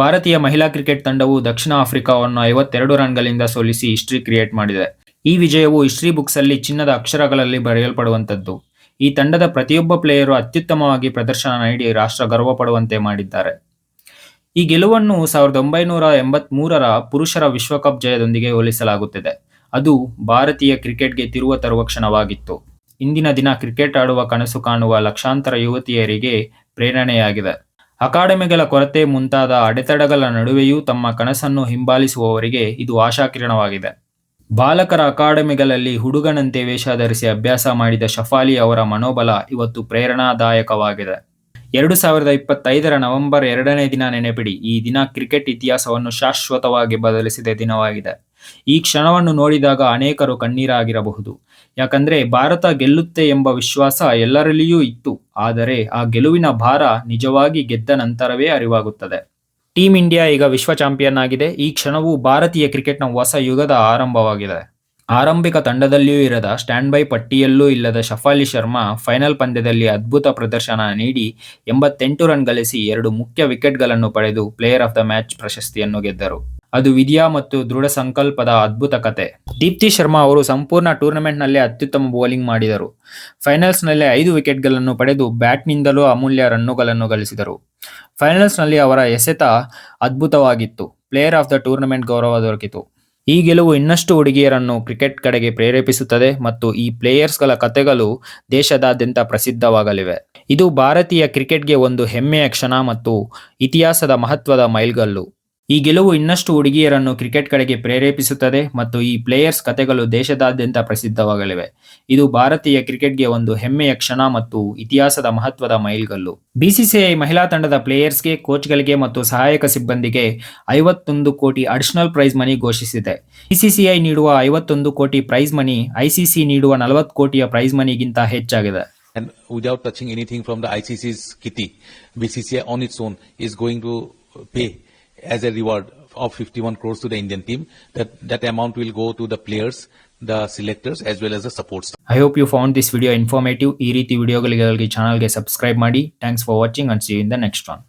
ಭಾರತೀಯ ಮಹಿಳಾ ಕ್ರಿಕೆಟ್ ತಂಡವು ದಕ್ಷಿಣ ಆಫ್ರಿಕಾವನ್ನು ಐವತ್ತೆರಡು ರನ್ಗಳಿಂದ ಸೋಲಿಸಿ ಹಿಸ್ಟ್ರಿ ಕ್ರಿಯೇಟ್ ಮಾಡಿದೆ. ಈ ವಿಜಯವು ಹಿಸ್ಟ್ರಿ ಬುಕ್ಸ್ ಅಲ್ಲಿ ಚಿನ್ನದ ಅಕ್ಷರಗಳಲ್ಲಿ ಬರೆಯಲ್ಪಡುವಂತದ್ದು ಈ ತಂಡದ ಪ್ರತಿಯೊಬ್ಬ ಪ್ಲೇಯರು ಅತ್ಯುತ್ತಮವಾಗಿ ಪ್ರದರ್ಶನ ನೀಡಿ ರಾಷ್ಟ್ರ ಗರ್ವ ಪಡುವಂತೆ ಮಾಡಿದ್ದಾರೆ. ಈ ಗೆಲುವನ್ನು ಸಾವಿರದ ಒಂಬೈನೂರ ಎಂಬತ್ ಮೂರರ ಪುರುಷರ ವಿಶ್ವಕಪ್ ಜಯದೊಂದಿಗೆ ಹೋಲಿಸಲಾಗುತ್ತದೆ. ಅದು ಭಾರತೀಯ ಕ್ರಿಕೆಟ್ಗೆ ತಿರುವ ತರುವ ಕ್ಷಣವಾಗಿತ್ತು. ಇಂದಿನ ದಿನ ಕ್ರಿಕೆಟ್ ಆಡುವ ಕನಸು ಕಾಣುವ ಲಕ್ಷಾಂತರ ಯುವತಿಯರಿಗೆ ಪ್ರೇರಣೆಯಾಗಿದೆ. ಅಕಾಡೆಮಿಗಳ ಕೊರತೆ ಮುಂತಾದ ಅಡೆತಡೆಗಳ ನಡುವೆಯೂ ತಮ್ಮ ಕನಸನ್ನು ಹಿಂಬಾಲಿಸುವವರಿಗೆ ಇದು ಆಶಾಕಿರಣವಾಗಿದೆ. ಬಾಲಕರ ಅಕಾಡೆಮಿಗಳಲ್ಲಿ ಹುಡುಗನಂತೆ ವೇಷ ಧರಿಸಿ ಅಭ್ಯಾಸ ಮಾಡಿದ ಶಫಾಲಿ ಅವರ ಮನೋಬಲ ಇವತ್ತು ಪ್ರೇರಣಾದಾಯಕವಾಗಿದೆ. ಎರಡು ಸಾವಿರದ ಇಪ್ಪತ್ತೈದರ ನವೆಂಬರ್ ಎರಡನೇ ದಿನ ನೆನೆಪಿಡಿ, ಈ ದಿನ ಕ್ರಿಕೆಟ್ ಇತಿಹಾಸವನ್ನು ಶಾಶ್ವತವಾಗಿ ಬದಲಿಸಿದ ದಿನವಾಗಿದೆ. ಈ ಕ್ಷಣವನ್ನು ನೋಡಿದಾಗ ಅನೇಕರು ಕಣ್ಣೀರಾಗಿರಬಹುದು. ಯಾಕಂದ್ರೆ ಭಾರತ ಗೆಲ್ಲುತ್ತೆ ಎಂಬ ವಿಶ್ವಾಸ ಎಲ್ಲರಲ್ಲಿಯೂ ಇತ್ತು. ಆದರೆ ಆ ಗೆಲುವಿನ ಭಾರ ನಿಜವಾಗಿ ಗೆದ್ದ ನಂತರವೇ ಅರಿವಾಗುತ್ತದೆ. ಟೀಂ ಇಂಡಿಯಾ ಈಗ ವಿಶ್ವ ಚಾಂಪಿಯನ್ ಆಗಿದೆ. ಈ ಕ್ಷಣವು ಭಾರತೀಯ ಕ್ರಿಕೆಟ್ನ ಹೊಸ ಯುಗದ ಆರಂಭವಾಗಿದೆ. ಆರಂಭಿಕ ತಂಡದಲ್ಲಿಯೂ ಇರದ ಸ್ಟ್ಯಾಂಡ್ ಬೈ ಪಟ್ಟಿಯಲ್ಲೂ ಇಲ್ಲದ ಶಫಾಲಿ ಶರ್ಮಾ ಫೈನಲ್ ಪಂದ್ಯದಲ್ಲಿ ಅದ್ಭುತ ಪ್ರದರ್ಶನ ನೀಡಿ ಎಂಬತ್ತೆಂಟು ರನ್ ಗಳಿಸಿ ಎರಡು ಮುಖ್ಯ ವಿಕೆಟ್ಗಳನ್ನು ಪಡೆದು ಪ್ಲೇಯರ್ ಆಫ್ ದ ಮ್ಯಾಚ್ ಪ್ರಶಸ್ತಿಯನ್ನು ಗೆದ್ದರು. ಅದು ವಿದ್ಯಾ ಮತ್ತು ದೃಢ ಸಂಕಲ್ಪದ ಅದ್ಭುತ ಕತೆ. ದೀಪ್ತಿ ಶರ್ಮಾ ಅವರು ಸಂಪೂರ್ಣ ಟೂರ್ನಮೆಂಟ್ನಲ್ಲೇ ಅತ್ಯುತ್ತಮ ಬೌಲಿಂಗ್ ಮಾಡಿದರು. ಫೈನಲ್ಸ್ನಲ್ಲಿ ಐದು ವಿಕೆಟ್ಗಳನ್ನು ಪಡೆದು ಬ್ಯಾಟ್ನಿಂದಲೂ ಅಮೂಲ್ಯ ರನ್ನುಗಳನ್ನು ಗಳಿಸಿದರು. ಫೈನಲ್ಸ್ನಲ್ಲಿ ಅವರ ಎಸೆತ ಅದ್ಭುತವಾಗಿತ್ತು. ಪ್ಲೇಯರ್ ಆಫ್ ದ ಟೂರ್ನಮೆಂಟ್ ಗೌರವ ದೊರಕಿತು. ಈ ಗೆಲುವು ಇನ್ನಷ್ಟು ಹುಡುಗಿಯರನ್ನು ಕ್ರಿಕೆಟ್ ಕಡೆಗೆ ಪ್ರೇರೇಪಿಸುತ್ತದೆ ಮತ್ತು ಈ ಪ್ಲೇಯರ್ಸ್ಗಳ ಕತೆಗಳು ದೇಶದಾದ್ಯಂತ ಪ್ರಸಿದ್ಧವಾಗಲಿವೆ. ಇದು ಭಾರತೀಯ ಕ್ರಿಕೆಟ್ಗೆ ಒಂದು ಹೆಮ್ಮೆಯ ಕ್ಷಣ ಮತ್ತು ಇತಿಹಾಸದ ಮಹತ್ವದ ಮೈಲ್ಗಲ್ಲು. ಈ ಗೆಲುವು ಇನ್ನಷ್ಟು ಹುಡುಗಿಯರನ್ನು ಕ್ರಿಕೆಟ್ ಕಡೆಗೆ ಪ್ರೇರೇಪಿಸುತ್ತದೆ ಮತ್ತು ಈ ಪ್ಲೇಯರ್ಸ್ ಕಥೆಗಳು ದೇಶದಾದ್ಯಂತ ಪ್ರಸಿದ್ಧವಾಗಲಿವೆ. ಇದು ಭಾರತೀಯ ಕ್ರಿಕೆಟ್ಗೆ ಒಂದು ಹೆಮ್ಮೆಯ ಕ್ಷಣ ಮತ್ತು ಇತಿಹಾಸದ ಮಹತ್ವದ ಮೈಲ್ಗಲ್ಲು. ಬಿಸಿಸಿಐ ಮಹಿಳಾ ತಂಡದ ಪ್ಲೇಯರ್ಸ್ಗೆ ಕೋಚ್ಗಳಿಗೆ ಮತ್ತು ಸಹಾಯಕ ಸಿಬ್ಬಂದಿಗೆ ಐವತ್ತೊಂದು ಕೋಟಿ ಅಡಿಷನಲ್ ಪ್ರೈಸ್ ಮನಿ ಘೋಷಿಸಿದೆ. ಬಿಸಿಸಿಐ ನೀಡುವ ಐವತ್ತೊಂದು ಕೋಟಿ ಪ್ರೈಸ್ ಮನಿ ಐಸಿಸಿ ನೀಡುವ ನಲವತ್ತು ಕೋಟಿಯ ಪ್ರೈಸ್ ಮನಿಗಿಂತ ಹೆಚ್ಚಾಗಿದೆ. Without touching anything from the ICC's kitty, BCCI on its own is going to pay as a reward of 51 crores to the Indian team. That that amount will go to the players, the selectors, as well as the support staff. I hope you found this video informative ಈ ರೀತಿ ವಿಡಿಯೋಗಳಿಗಾಗಿ ಚಾನಲ್ಗೆ subscribe ಮಾಡಿ thanks for watching and see in the next one